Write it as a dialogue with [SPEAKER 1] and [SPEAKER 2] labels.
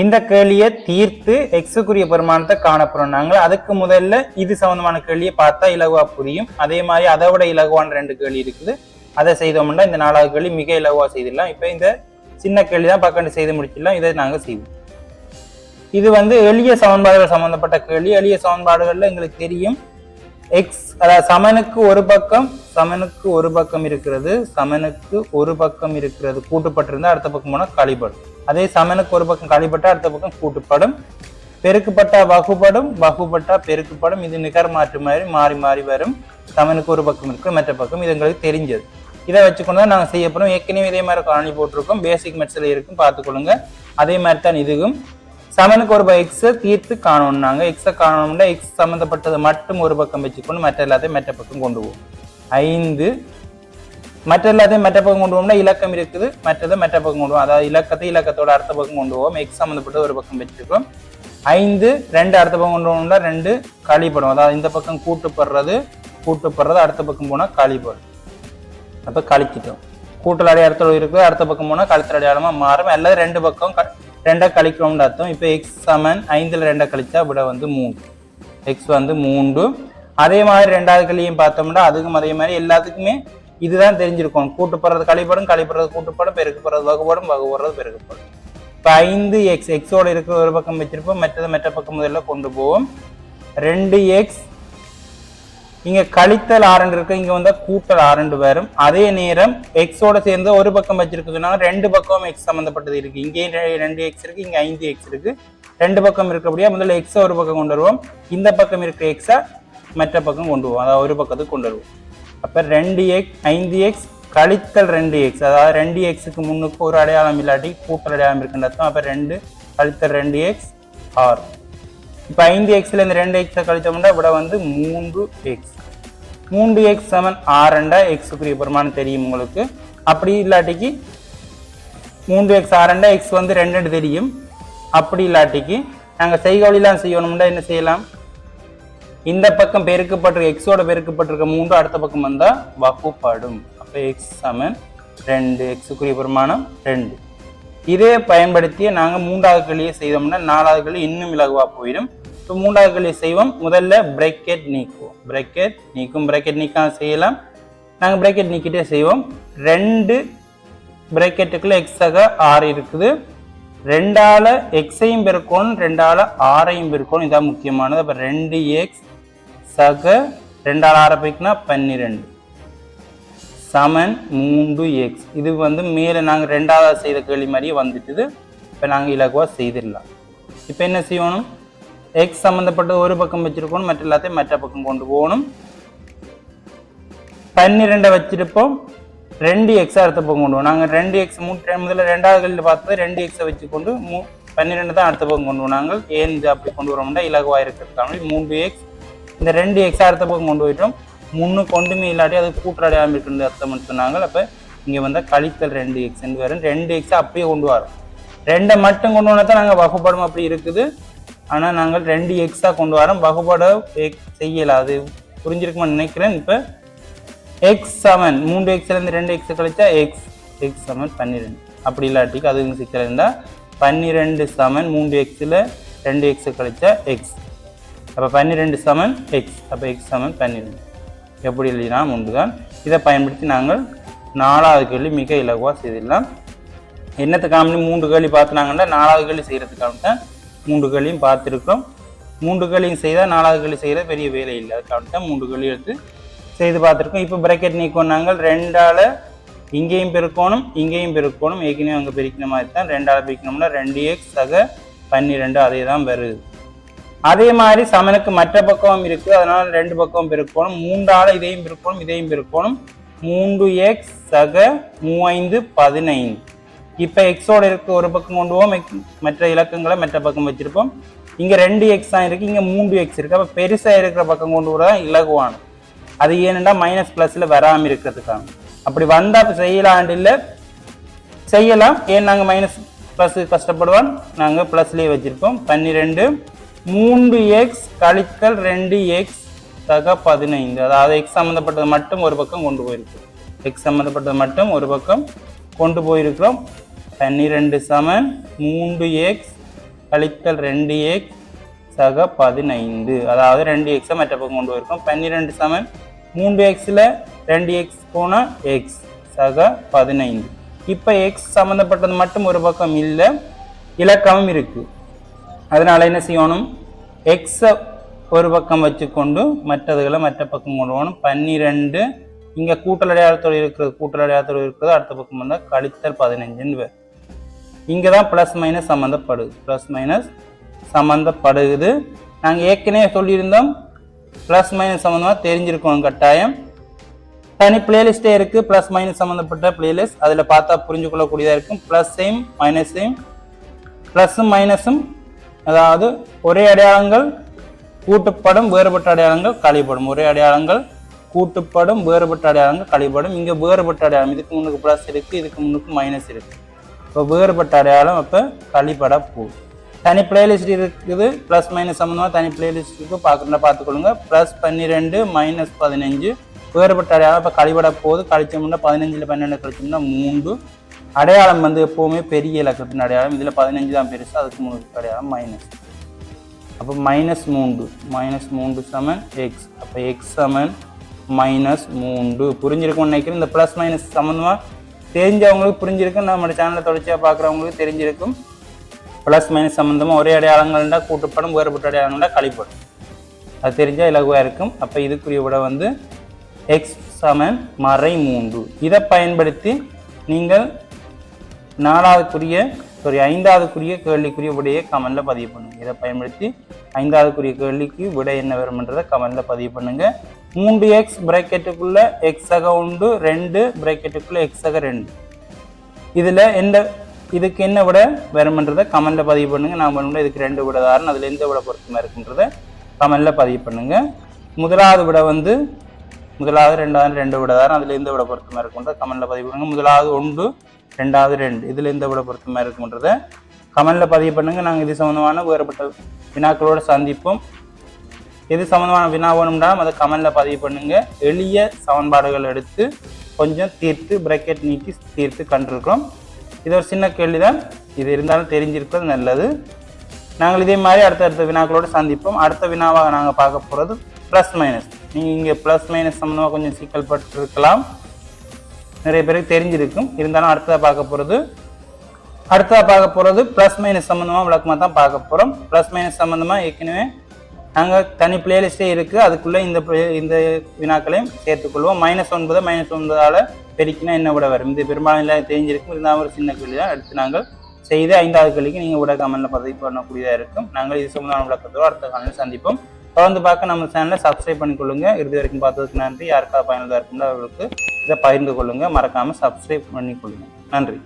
[SPEAKER 1] இந்த கேள்வியை தீர்த்து எக்ஸுக்குரிய பெருமானத்தை காணப்படும். நாங்கள் அதுக்கு முதல்ல இது சம்பந்தமான கேள்வியை பார்த்தா இலகுவா புரியும். அதே மாதிரி அதை விட இலகுவான ரெண்டு கேள்வி இருக்குது. அதை செய்தோம்னா இந்த நாலாவது கேள்வி மிக இலகுவா செய்திடலாம். இப்போ இந்த சின்ன கேள்வி தான் பக்கண்டு செய்து முடிச்சிடலாம். இதை நாங்கள் செய்வோம். இது வந்து எளிய சமன்பாடுகள் சம்பந்தப்பட்ட கேள்வி. எளிய சமன்பாடுகள்ல எங்களுக்கு தெரியும். எக்ஸ் அதாவது சமனுக்கு ஒரு பக்கம் சமனுக்கு ஒரு பக்கம் இருக்கிறது. சமனுக்கு ஒரு பக்கம் இருக்கிறது. கூட்டுப்பட்டிருந்தா அடுத்த பக்கம் போனால் கழிப்படும். அதே சமனுக்கு ஒரு பக்கம் கழிப்பட்டா அடுத்த பக்கம் கூட்டுப்படும். பெருக்குப்பட்டா வகுப்படும் வகுப்பட்டா பெருக்குப்படும். இது நிகர் மாற்று மாதிரி மாறி மாறி வரும். சமனுக்கு ஒரு பக்கம் இருக்கு மற்ற பக்கம். இது எங்களுக்கு தெரிஞ்சது. இதை வச்சுக்கொண்டு தான் நாங்கள் செய்ய ஏற்கனவே இதே மாதிரி காலனி போட்டிருக்கோம். பேசிக் மெட்ஸில் இருக்கும். பார்த்துக்கொள்ளுங்க. அதே மாதிரி தான் இதுவும். சமனுக்கு ஒரு எக்ஸை தீர்த்து காணணும் நாங்கள் எக்ஸை காணணும்னா எக்ஸ் சம்மந்தப்பட்டதை மட்டும் ஒரு பக்கம் வச்சுக்கொண்டு மற்ற எல்லாத்தையும் மற்ற பக்கம் கொண்டு போவோம். ஐந்து மற்ற எல்லாத்தையும் மற்ற பக்கம் கொண்டு போகணும்னா இலக்கம் இருக்குது. மற்றதை மற்ற பக்கம் கொண்டு போவோம். அதாவது இலக்கத்தை இலக்கத்தோட அடுத்த பக்கம் கொண்டு போவோம். எக்ஸ் சம்மந்தப்பட்ட ஒரு பக்கம் வச்சிருக்கோம் ஐந்து ரெண்டு அடுத்த பக்கம் கொண்டு போகணும்னா ரெண்டு கழிப்படும் அதாவது இந்த பக்கம் கூட்டுப்படுறது கூட்டுப்படுறது அடுத்த பக்கம் போனால் கழிப்படும் அப்போ கழிச்சிட்டோம் கூட்டல் அடையாளத்தோடு இருக்குது. அடுத்த பக்கம் போனால் கழுத்தல் அடையாளமாக மாறும். எல்லா ரெண்டு பக்கம் க- ரெண்டா கழிக்கிறோம்னு அர்த்தம். இப்போ எக்ஸ் சமன் ஐந்தில் ரெண்டை கழிச்சா விட வந்து மூன்று. எக்ஸ் வந்து மூன்று. அதே மாதிரி ரெண்டாவது கழியும் பார்த்தோம்னா அதுக்கும் அதே மாதிரி எல்லாத்துக்குமே இதுதான் தெரிஞ்சிருக்கும். கூட்டுப்படுறது கழிப்படும் கழிப்படுறது கூட்டுப்படும் பெருக்கப்படுறது வகுப்படும் வகுப்படுறது பெருக்கப்படும் இப்போ ஐந்து எக்ஸ் எக்ஸோடு இருக்கிற ஒரு பக்கம் வச்சிருப்போம் மற்றது மற்ற பக்கம் முதல்ல கொண்டு போவோம். ரெண்டு எக்ஸ் இங்கே கழித்தல் ஆரண்டு இருக்கு இங்கே வந்தால் கூட்டல் ஆரண்டு வரும். அதே நேரம் எக்ஸோட சேர்ந்து ஒரு பக்கம் வச்சிருக்கு ரெண்டு பக்கம் எக்ஸ் சம்மந்தப்பட்டது இருக்கு. இங்கேயும் ரெண்டு எக்ஸ் இருக்கு இங்கே ஐந்து எக்ஸ் இருக்கு. ரெண்டு பக்கம் இருக்கபடியா முதல்ல எக்ஸை ஒரு பக்கம் கொண்டு வருவோம். இந்த பக்கம் இருக்கிற எக்ஸை மற்ற பக்கம் கொண்டு வருவோம். அதாவது ஒரு பக்கத்துக்கு கொண்டு வருவோம். அப்போ ரெண்டு எக்ஸ் ஐந்து எக்ஸ் கழித்தல் ரெண்டு எக்ஸ் அதாவது ரெண்டு எக்ஸுக்கு முன்னுக்கு ஒரு அடையாளம் இல்லாட்டி கூட்டல் அடையாளம் இருக்குன்னு அர்த்தம் ரெண்டு கழித்தல் ரெண்டு எக்ஸ் ஆர் இப்போ ஐந்து எக்ஸில் இந்த ரெண்டு எக்ஸை கழித்தோம்னா விட வந்து மூன்று எக்ஸ் மூன்று எக்ஸ் செவன் ஆறண்டா எக்ஸுக்குரிய பெருமானம் தெரியும் உங்களுக்கு. அப்படி இல்லாட்டிக்கு மூன்று எக்ஸ் ஆறண்டா எக்ஸ் வந்து ரெண்டு ரெண்டு தெரியும். அப்படி இல்லாட்டிக்கு நாங்கள் செய்கொழிலாம் செய்யணும்னா என்ன செய்யலாம்? இந்த பக்கம் பெருக்கப்பட்டிருக்க எக்ஸோட பெருக்கப்பட்டிருக்க மூன்று அடுத்த பக்கம் வந்தால் வகுப்படும். அப்போ எக்ஸ் சமன் ரெண்டு. எக்ஸுக்குரிய பெருமானம் ரெண்டு. இதே பயன்படுத்தி நாங்கள் மூன்றாவது கிளியை செய்தோம்னா நாலாவது கிளி இன்னும் இலகுவாக போயிடும். இப்போ மூன்றாவது கிளியை செய்வோம். முதல்ல பிரேக்கெட் நீக்குவோம். பிரேக்கெட் நீக்கும் பிரேக்கெட் நீக்காம செய்யலாம். நாங்கள் பிரேக்கெட் நீக்கிட்டே செய்வோம். ரெண்டு பிரேக்கெட்டுக்குள்ளே எக்ஸாக ஆறு இருக்குது. ரெண்டால் எக்ஸையும் பெருக்கணும் ரெண்டால் ஆறையும் பெருக்கணும். இதான் முக்கியமானது. அப்போ ரெண்டு எக்ஸ் சக ரெண்டால் ஆரம்பிக்குன்னா பன்னிரெண்டு. சமன் மூன்று எக்ஸ் இது வந்து மேலே நாங்கள் ரெண்டாவது செய்த கேள்வி மாதிரியே வந்துட்டுது. இப்போ நாங்கள் இலகுவாக செய்திடலாம். இப்போ என்ன செய்யணும்? எக்ஸ் சம்மந்தப்பட்ட ஒரு பக்கம் வச்சிருக்கணும் மற்ற எல்லாத்தையும் மற்ற பக்கம் கொண்டு போகணும். பன்னிரெண்டை வச்சிருப்போம். ரெண்டு எக்ஸ் அடுத்த பக்கம் கொண்டு போவோம் நாங்கள் ரெண்டு எக்ஸ் மூன்று முதல்ல ரெண்டாவது கல்லில் பார்த்தது ரெண்டு எக்ஸை வச்சுக்கொண்டு மூ பன்னிரெண்டு தான் அடுத்த பக்கம் கொண்டு நாங்கள் ஏன் இது அப்படி கொண்டு வரோம்னா இலகுவாக இருக்கிறதுக்கான மூன்று எக்ஸ் இந்த ரெண்டு எக்ஸ் அடுத்த பக்கம் கொண்டு போயிட்டோம். முன்னு கொண்டுமே இல்லாட்டி அது கூட்டடையாமல் இருக்குன்னு அர்த்தம்னு சொன்னாங்க அப்போ இங்கே வந்தால் கழித்தல் ரெண்டு எக்ஸ் வரும். ரெண்டு எக்ஸை அப்படியே கொண்டு வரோம். ரெண்டை மட்டும் கொண்டு வந்தால் தான் நாங்கள் வகுப்படம் அப்படி இருக்குது. ஆனால் நாங்கள் ரெண்டு எக்ஸாக கொண்டு வரோம். வகுப்படம் செய்யலை அது புரிஞ்சிருக்குமான்னு நினைக்கிறேன். இப்போ எக்ஸ் செவன் மூன்று எக்ஸ்லேருந்து ரெண்டு எக்ஸ் கழிச்சா எக்ஸ் எக்ஸ் செவன் பன்னிரெண்டு. அப்படி இல்லாட்டிக்கு அதுவும் சிக்கல் இருந்தால் பன்னிரெண்டு செவன் மூன்று எக்ஸில் ரெண்டு எக்ஸ் கழிச்சா எக்ஸ் அப்போ பன்னிரெண்டு சமன் எக்ஸ் அப்போ எக்ஸ் சமன் பன்னிரெண்டு. எப்படி எழுதினா உண்டு தான் இதை பயன்படுத்தி நாங்கள் நாலாவது கேள்வி மிக இலகுவாக செய்திடலாம். என்னத்துக்காக மூன்று கேள்வி பார்த்துனாங்கன்னா நாலாவது கேள்வி செய்கிறதுக்காக தான் மூன்று கேள்வியும் பார்த்துருக்கோம் மூன்று கேள்வியும் செய்தால் நாலாவது கேள்வி செய்கிற பெரிய வேலை இல்லை. அதுக்காக தான் மூன்று கேள்வி எடுத்து செய்து பார்த்துருக்கோம் இப்போ பிரக்கெட் நீக்கம் நாங்கள். ரெண்டால் இங்கேயும் பெருக்கணும் இங்கேயும் பெருக்கணும். ஏற்கனவே அங்கே பிரிக்கிற மாதிரி தான். ரெண்டால பிரிக்கணும்னா ரெண்டு எக்ஸ் சக பன்னிரெண்டு அதே தான் வருது. அதே மாதிரி சமனுக்கு மற்ற பக்கம் இருக்கு. அதனால ரெண்டு பக்கம் பெருக்கணும். மூன்றால இதையும் பெருக்கணும் இதையும் பெருக்கணும். மூன்று எக்ஸ் சக மூவைந்து பதினைந்து. இப்போ எக்ஸோட இருக்க ஒரு பக்கம் கொண்டு போவோம். மற்ற இலக்கங்களை மற்ற பக்கம் வச்சிருப்போம். இங்க ரெண்டு எக்ஸ் தான் இருக்கு. இங்க மூன்று எக்ஸ் இருக்கு. அப்ப பெருசா இருக்கிற பக்கம் கொண்டு வர இலகுவானது. அது ஏனென்றா மைனஸ் பிளஸ்ல வராம இருக்கிறதுக்காக அப்படி வந்தா செய்யலாண்டு இல்ல. செய்யலாம். ஏன் நாங்க மைனஸ் ப்ளஸ் கஷ்டப்படுவோம்? நாங்க ப்ளஸ்லேயே வச்சிருக்கோம் பன்னிரெண்டு மூன்று எக்ஸ் கழித்தல் ரெண்டு எக்ஸ் சக பதினைந்து. அதாவது எக்ஸ் சம்மந்தப்பட்டது மட்டும் ஒரு பக்கம் கொண்டு போயிருக்கு எக்ஸ் சம்மந்தப்பட்டது மட்டும் ஒரு பக்கம் கொண்டு போயிருக்கிறோம். பன்னிரெண்டு சமன் மூன்று எக்ஸ் கழித்தல் ரெண்டு எக்ஸ் சக பதினைந்து. அதாவது ரெண்டு எக்ஸை மற்ற பக்கம் கொண்டு போயிருக்கோம் பன்னிரெண்டு சமன் மூன்று எக்ஸில் ரெண்டு எக்ஸ் போனால் எக்ஸ் சக பதினைந்து. இப்போ எக்ஸ் சம்மந்தப்பட்டது மட்டும் ஒரு பக்கம் இல்லை இலக்கமும் இருக்குது அதனால என்ன செய்யணும்? எக்ஸை ஒரு பக்கம் வச்சுக்கொண்டு மற்றதுகளை மற்ற பக்கம் கொண்டு போகணும். பன்னிரெண்டு இங்கே கூட்டல் அடையாளத்தோடு இருக்கிறது கூட்டல் அடையாளத்தோடு இருக்கிறது அடுத்த பக்கம் வந்தால் கழித்தல் பதினஞ்சுன்னு இங்கே தான் ப்ளஸ் மைனஸ் சம்மந்தப்படுது ப்ளஸ் மைனஸ் சம்மந்தப்படுகுது நாங்கள் ஏற்கனவே சொல்லியிருந்தோம். ப்ளஸ் மைனஸ் சம்மந்தமாக தெரிஞ்சிருக்கணும் கட்டாயம். தனி பிளேலிஸ்டே இருக்குது ப்ளஸ் மைனஸ் சம்மந்தப்பட்ட பிளேலிஸ்ட் அதில் பார்த்தா புரிஞ்சு கொள்ளக்கூடியதாக இருக்கும் ப்ளஸ்ஸையும் மைனஸையும் ப்ளஸ்ஸும் மைனஸும் அதாவது ஒரே அடையாளங்கள் கூட்டுப்படும் வேறுபட்ட அடையாளங்கள் கழிப்படும் ஒரே அடையாளங்கள் கூட்டுப்படும் வேறுபட்ட அடையாளங்கள் கழிப்படும் இங்கே வேறுபட்ட அடையாளம் இதுக்கு முன்னுக்கு ப்ளஸ் இருக்குது இதுக்கு முன்னுக்கு மைனஸ் இருக்குது இப்போ வேறுபட்ட அடையாளம் அப்போ கழிப்பட போகும் தனி பிளேலிஸ்ட் இருக்குது ப்ளஸ் மைனஸ் சம்மந்தமாக தனி பிளேலிஸ்ட் இருக்குது பார்க்குறத பார்த்துக்கொள்ளுங்க. ப்ளஸ் பன்னிரெண்டு மைனஸ் பதினஞ்சு வேறுபட்ட அடையாளம் இப்போ கழிபட போகுது. கழிச்சோம்னா பதினஞ்சில் பன்னெண்டு கழிச்சோம்னா மூன்று அடையாளம் வந்து எப்போவுமே பெரிய இலக்கத்தின் அடையாளம் இதில் பதினஞ்சு தான் பெருசு அதுக்கு மூணு அடையாளம் மைனஸ் அப்போ மைனஸ் மூன்று மைனஸ் மூன்று சமன் எக்ஸ் அப்போ எக்ஸ் சமன் மைனஸ் மூன்று. புரிஞ்சிருக்கும்னு நினைக்கிறேன். இந்த ப்ளஸ் மைனஸ் சம்மந்தமாக தெரிஞ்சவங்களுக்கு புரிஞ்சிருக்கும். நம்ம சேனலை தொடர்ச்சியாக பார்க்குறவங்களுக்கு தெரிஞ்சிருக்கும். ப்ளஸ் மைனஸ் சம்மந்தமாக ஒரே அடையாளங்கள்டா கூட்டுப்படும் வேறுபட்ட அடையாளங்கள்டா கழிப்படும். அது தெரிஞ்சால் இலகுவாக இருக்கும். அப்போ இதுக்குரிய விட வந்து எக்ஸ் சமன் மறை மூன்று. இதை பயன்படுத்தி நீங்கள் நாலாவதுக்குரிய சாரி ஐந்தாவதுக்குரிய கேள்விக்குரிய விடையை கமெண்டில் பதிவு பண்ணுங்க. இதை பயன்படுத்தி ஐந்தாவதுக்குரிய கேள்விக்கு விடை என்ன வரும்ன்றதை கமெண்டில் பதிவு பண்ணுங்க. மூன்று எக்ஸ் பிரேக்கெட்டுக்குள்ள எக்ஸக உண்டு ரெண்டு பிரேக்கெட்டுக்குள்ள எக்ஸக ரெண்டு. இதில் எந்த இதுக்கு என்ன விட வரும்ன்றதை கமெண்டில் பதிவு பண்ணுங்கள் நான் பண்ணுவோம் இதுக்கு ரெண்டு விட தாரன் அதில் எந்த விட பொருத்தமாக இருக்குன்றதை கமெண்டில் பதிவு பண்ணுங்கள் முதலாவது விட வந்து முதலாவது ரெண்டாவது ரெண்டு விட தாரன் அதுல எந்த விட பொருத்தமா இருக்குன்றதை கமெண்டில் பதிவு பண்ணுங்க. முதலாவது ஒன்று ரெண்டாவது ரெண்டு. இதில் எந்த விட பொருத்தமா இருக்குன்றதை கமெண்டில் பதிவு பண்ணுங்க. நாங்கள் இது சம்மந்தமான வேறுபட்ட வினாக்களோடு சந்திப்போம். எது சம்மந்தமான வினா வேணும்னா அதை கமெண்டில் பதிவு பண்ணுங்க. எளிய சமன்பாடுகள் எடுத்து கொஞ்சம் தீர்த்து பிரக்கெட் நீக்கி தீர்த்து கண்டிருக்கிறோம். இது ஒரு சின்ன கேள்விதான். இது இருந்தாலும் தெரிஞ்சிருக்கிறது நல்லது. நாங்கள் இதே மாதிரி அடுத்தடுத்த வினாக்களோட சந்திப்போம். அடுத்த வினாவாக நாங்கள் பார்க்க போகிறது ப்ளஸ் மைனஸ் நீங்கள் இங்கே ப்ளஸ் மைனஸ் சம்மந்தமாக கொஞ்சம் சிக்கல் பட்டிருக்கலாம். நிறைய பேருக்கு தெரிஞ்சிருக்கும். இருந்தாலும் அடுத்ததாக பார்க்க போகிறது அடுத்ததாக பார்க்க போகிறது ப்ளஸ் மைனஸ் சம்மந்தமாக விளக்கமாக தான் பார்க்க போகிறோம் ப்ளஸ் மைனஸ் சம்மந்தமாக ஏற்கனவே நாங்கள் தனி பிளேலிஸ்டே இருக்குது அதுக்குள்ளே இந்த இந்த வினாக்களையும் சேர்த்துக்கொள்வோம் மைனஸ் ஒன்பது மைனஸ் ஒன்பதால் பெருக்கினா என்ன விட வரும்? இது பெரும்பாலும் எல்லாம் தெரிஞ்சிருக்கும். இருந்தாலும் ஒரு சின்ன கேள்வி தான். எடுத்து நாங்கள் செய்து ஐந்தாவது கேள்விக்கு நீங்கள் விட கமெண்ட்டில் பதிவு பண்ணக்கூடியதாக இருக்கும். நாங்கள் இது சம்பந்தமான விளக்கத்தோடு அடுத்த காலையில் சந்திப்போம். தொடர்ந்து பார்க்க நம்ம சேனலை சப்ஸ்கிரைப் பண்ணிக்கொள்ளுங்க. இறுதி வரைக்கும் பார்த்ததுக்கு நன்றி. யாருக்காவது பயனுள்ளதாக இருக்கும்ல அவர்களுக்கு இதை பகிர்ந்து கொள்ளுங்க. மறக்காமல் சப்ஸ்கிரைப் பண்ணிக்கொள்ளுங்க. நன்றி.